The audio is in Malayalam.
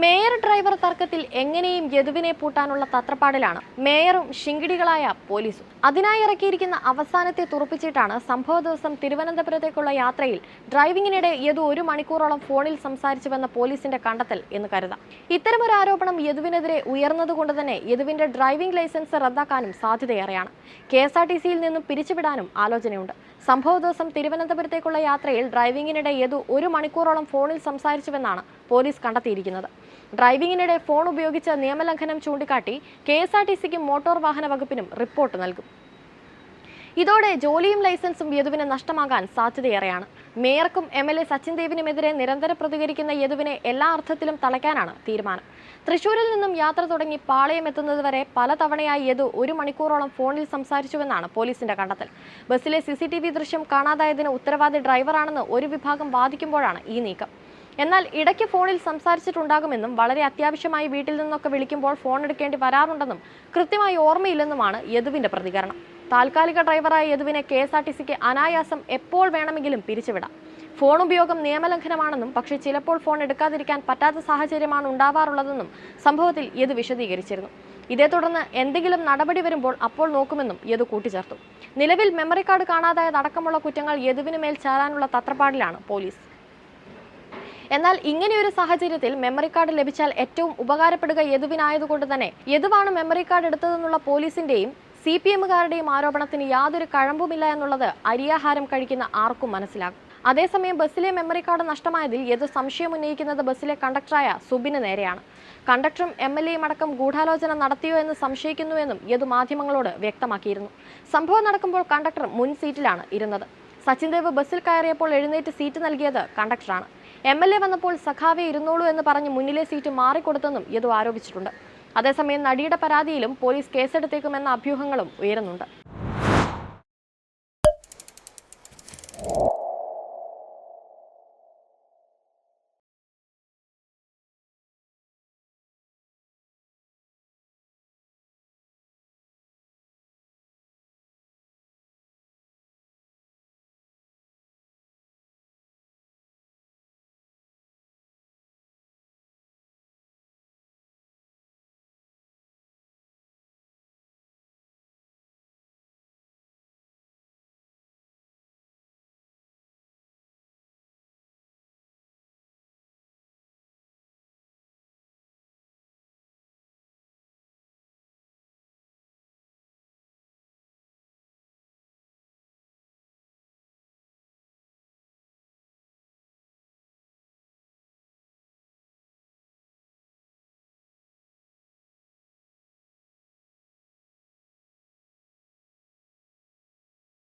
മേയർ ഡ്രൈവർ തർക്കത്തിൽ എങ്ങനെയും യദുവിനെ പൂട്ടാനുള്ള തത്രപ്പാടിലാണ്. മേയറും ശിങ്കിടികളായ പോലീസും. അതിനായി ഇറക്കിയിരിക്കുന്ന അവസാനത്തെ തുറപ്പിച്ചിട്ടാണ് സംഭവ ദിവസം തിരുവനന്തപുരത്തേക്കുള്ള യാത്രയിൽ ഡ്രൈവിംഗിനിടെ യദു ഒരു മണിക്കൂറോളം ഫോണിൽ സംസാരിച്ചുവെന്ന പോലീസിന്റെ കണ്ടെത്തൽ എന്ന് കരുതാം. ഇത്തരമൊരു ആരോപണം യദുവിനെതിരെ ഉയർന്നതുകൊണ്ട് തന്നെ യദുവിന്റെ ഡ്രൈവിംഗ് ലൈസൻസ് റദ്ദാക്കാനും സാധ്യതയേറെയാണ്. കെ എസ് ആർ ടി സിയിൽ നിന്നും പിരിച്ചുവിടാനും ആലോചനയുണ്ട്. സംഭവ ദിവസം തിരുവനന്തപുരത്തേക്കുള്ള യാത്രയിൽ ഡ്രൈവിംഗിനിടെ യദു ഒരു മണിക്കൂറോളം ഫോണിൽ സംസാരിച്ചുവെന്നാണ് പോലീസ് കണ്ടെത്തിയിരിക്കുന്നത്. ഡ്രൈവിംഗിനിടെ ഫോൺ ഉപയോഗിച്ച് നിയമലംഘനം ചൂണ്ടിക്കാട്ടി കെ എസ് ആർ ടി സിക്കും മോട്ടോർ വാഹന വകുപ്പിനും റിപ്പോർട്ട് നൽകും. ഇതോടെ ജോലിയും ലൈസൻസും യദുവിന് നഷ്ടമാകാൻ സാധ്യതയേറെയാണ്. മേയർക്കും എം എൽ എ സച്ചിൻ ദേവിനുമെതിരെ നിരന്തരം പ്രതികരിക്കുന്ന യദുവിനെ എല്ലാ അർത്ഥത്തിലും തളയ്ക്കാനാണ് തീരുമാനം. തൃശൂരിൽ നിന്നും യാത്ര തുടങ്ങി പാളയം എത്തുന്നതുവരെ പലതവണയായി യദു ഒരു മണിക്കൂറോളം ഫോണിൽ സംസാരിച്ചുവെന്നാണ് പോലീസിന്റെ കണ്ടെത്തൽ. ബസ്സിലെ സി ദൃശ്യം കാണാതായതിന് ഉത്തരവാദി ഡ്രൈവറാണെന്ന് ഒരു വിഭാഗം വാദിക്കുമ്പോഴാണ് ഈ നീക്കം. എന്നാൽ ഇടയ്ക്ക് ഫോണിൽ സംസാരിച്ചിട്ടുണ്ടാകുമെന്നും വളരെ അത്യാവശ്യമായി വീട്ടിൽ നിന്നൊക്കെ വിളിക്കുമ്പോൾ ഫോൺ എടുക്കേണ്ടി വരാറുണ്ടെന്നും കൃത്യമായി ഓർമ്മയില്ലെന്നുമാണ് യദുവിന്റെ പ്രതികരണം. താൽക്കാലിക ഡ്രൈവറായ യദുവിനെ കെ എസ് ആർ ടി സിക്ക് അനായാസം എപ്പോൾ വേണമെങ്കിലും പിരിച്ചുവിടാം. ഫോൺ ഉപയോഗം നിയമലംഘനമാണെന്നും പക്ഷേ ചിലപ്പോൾ ഫോൺ എടുക്കാതിരിക്കാൻ പറ്റാത്ത സാഹചര്യമാണ് ഉണ്ടാവാറുള്ളതെന്നും സംഭവത്തിൽ യദു വിശദീകരിച്ചിരുന്നു. ഇതേ തുടർന്ന് എന്തെങ്കിലും നടപടി വരുമ്പോൾ അപ്പോൾ നോക്കുമെന്നും യദു കൂട്ടിച്ചേർത്തു. നിലവിൽ മെമ്മറി കാർഡ് കാണാതായതടക്കമുള്ള കുറ്റങ്ങൾ യദുവിന് മേൽ ചാരാനുള്ള തത്രപ്പാടിലാണ് പോലീസ്. എന്നാൽ ഇങ്ങനെയൊരു സാഹചര്യത്തിൽ മെമ്മറി കാർഡ് ലഭിച്ചാൽ ഏറ്റവും ഉപകാരപ്പെടുക യദുവിനായതുകൊണ്ട് തന്നെ. യദുവാണ് മെമ്മറി കാർഡ് എടുത്തതെന്നുള്ള പോലീസിന്റെയും സി പി എമ്മുകാരുടെയും ആരോപണത്തിന് യാതൊരു കഴമ്പുമില്ല എന്നുള്ളത് അരിയാഹാരം കഴിക്കുന്ന ആർക്കും മനസ്സിലാകും. അതേസമയം ബസ്സിലെ മെമ്മറി കാർഡ് നഷ്ടമായതിൽ യദു സംശയം ഉന്നയിക്കുന്നത് ബസ്സിലെ കണ്ടക്ടറായ സുബിന് നേരെയാണ്. കണ്ടക്ടറും എം എൽ എയും അടക്കം ഗൂഢാലോചന നടത്തിയോ എന്ന് സംശയിക്കുന്നുവെന്നും യദു മാധ്യമങ്ങളോട് വ്യക്തമാക്കിയിരുന്നു. സംഭവം നടക്കുമ്പോൾ കണ്ടക്ടർ മുൻ സീറ്റിലാണ് ഇരുന്നത്. സച്ചിൻ ദേവ് ബസ്സിൽ കയറിയപ്പോൾ എഴുന്നേറ്റ് സീറ്റ് നൽകിയത് കണ്ടക്ടറാണ് എം എൽ എ വന്നപ്പോൾ സഖാവെ ഇരുന്നോളൂ എന്ന് പറഞ്ഞ് മുന്നിലെ സീറ്റ് മാറിക്കൊടുത്തെന്നും യദു ആരോപിച്ചിട്ടുണ്ട്. അതേസമയം നടിയുടെ പരാതിയിലും പോലീസ് കേസെടുത്തേക്കുമെന്ന അഭ്യൂഹങ്ങളും ഉയരുന്നുണ്ട്.